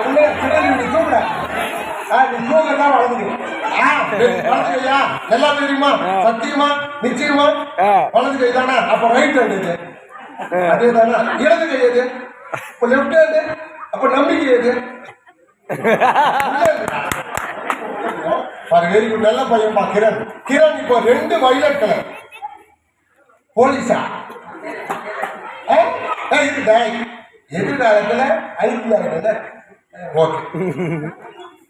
உடனே சிறகு நீ தூக்குற ஆ நீ தூக்க தான் வளர்ந்துக்கு ஆ வளர்ந்துக்கையா எல்லாம் தெரியுமா? சத்தியமா? நிச்சயமா? ஆ. வலது கை தானே அப்ப ரைட் ஹேண்ட் அதே தானே இடது கை எது? அப்ப லெஃப்ட் ஹேண்ட் அப்ப நம்பிக்கை எது? பாரு வெரி குட் நல்ல பையன்பா கிரண். கிரண் இப்போ ரெண்டு வயலட் கலர் போலீஸா? எதுடா இடத்துல ஐடியா இடத்துல ஓகே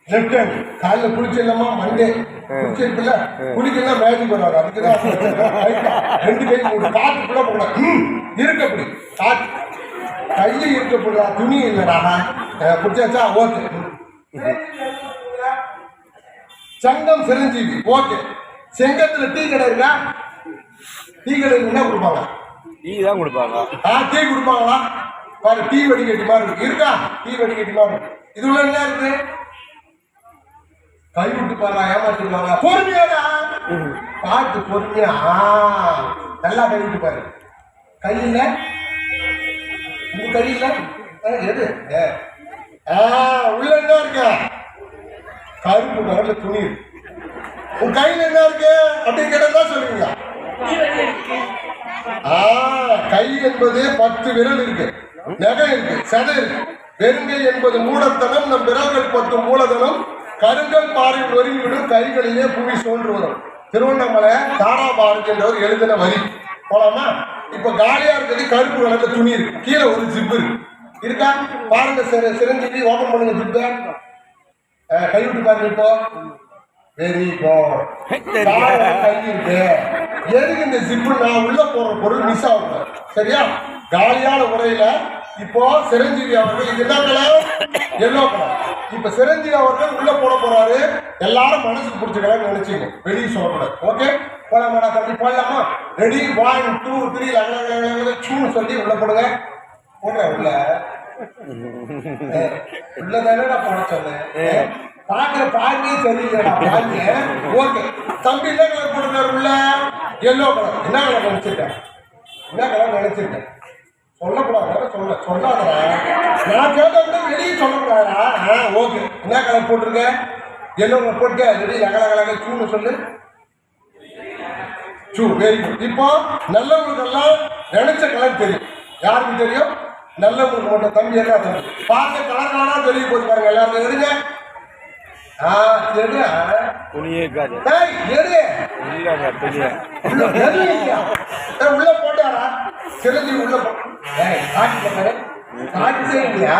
லெஃப்ட் ஹேண்ட் காலைல குளிச்சிடலாமா மண்டே. குளிச்சிருக்குல்ல குளிக்கலாம் மேஜிக் அதுக்கு தான்? ரெண்டு கை மூணு காட்டுக்குள்ள போகலாம் ம், இருக்கு அப்படி. கையை துணி இல்லைடா பிடிச்சாச்சா? ஓகே சங்கம் சிரஞ்சீவி. ஓகே செங்கத்துல டீ கடை இருக்கா? டீ கடை என்ன கொடுப்பாங்க? டீ தான் கொடுப்பாங்க. ஆ டீ கொடுப்பாங்களா? பாரு டீ வடிகட்டி மாதிரி இருக்கு. இருக்கா? டீ வடிகட்டி மாதிரி இருக்கு. இது உள்ள என்ன இருக்கு? கை விட்டு பாரு ஏமாத்திடுவாங்க பொறுமையாடா. பார்த்து பொறுமையா. நல்லா கை விட்டு பாரு. கையில உங்க கையில எது? உள்ள என்ன இருக்கு? கருப்பு கலர்ல துணி உன் கையில என்ன இருக்கு? அப்படின்னு கேட்டா சொல்லுவீங்க ஆ, கை என்பது பத்து விரல் இருக்கு. நகை இருக்கு சதை இருக்கு. வெறுங்கை என்பது மூடத்தனம் நம் விரல்கள் பத்து மூலதனம். கருங்கல் பாறை ஒருங்கிவிடும் கைகளிலே புவி சோன்று வரும். திருவண்ணாமலை தாராபாரதி என்றவர் எழுதின வரி. போலாமா? இப்ப காலியா இருக்கிறது கருப்பு கலர்ல துணி இருக்கு. கீழே ஒரு ஜிப்பு இருக்கு. இருக்கா? பாருங்க சிற சிரஞ்சீவி ஓபன் பண்ணுங்க ஜிப்பை கை விட்டு பாருங்க இப்போ. வெரி குட் கை இருக்கு. எதுக்கு இந்த ஜிப்பு நான் உள்ள போற பொருள் மிஸ் ஆகும். சரியா? காலியான முறையில இப்போ சிரஞ்சீவி அவர்கள் இது என்ன கலர் எல்லோ கலர். இப்ப சிரஞ்சீவி அவர்கள் உள்ள போட போறாரு. எல்லாரும் மனசுக்கு பிடிச்ச நினைச்சீங்க. வெளியே சொல்லக்கூடாது. ஓகே போலாமாடா தம்பி போடலாமா ரெடி ஒன் டூ த்ரீ சூன்னு சொல்லி உள்ள போடுங்க. போடுறேன் உள்ள. உள்ளதானே நான் போட சொன்னேன். பாக்குற பாக்கே தெரியலடா பாருங்க. ஓகே தம்பி என்ன கலர் போடுறாரு உள்ள? எல்லோ கலர் என்ன கலர் நினைச்சிருக்கேன் என்ன கலர் நினைச்சிருக்கேன் சொல்லக்கூடாது சொல்ல சொல்லாதடா. நான் கேட்டது வெளியே சொல்லக்கூடாதா ஆ ஓகே. என்ன கலர் போட்டிருக்க? எல்லோ கலர் போட்டு ரெடி அகல அகலக சூன்னு சொல்லு. சூ வெரி குட் இப்போ நல்லவங்களுக்கெல்லாம் நினைச்ச கலர் தெரியும். யாருக்கு தெரியும்? நல்லவங்களுக்கு மட்டும் தம்பி என்ன தம்பி பார்க்க கலர் கலரா தெரிய போது பாருங்க எல்லாரும் எடுங்க ஆ எடு துணியே இருக்காது. டேய் எடு. இல்லைங்க துணியே. உள்ள போட்டாரா சிறந்தி உள்ள போ காட்டுல பாரு இல்லையா?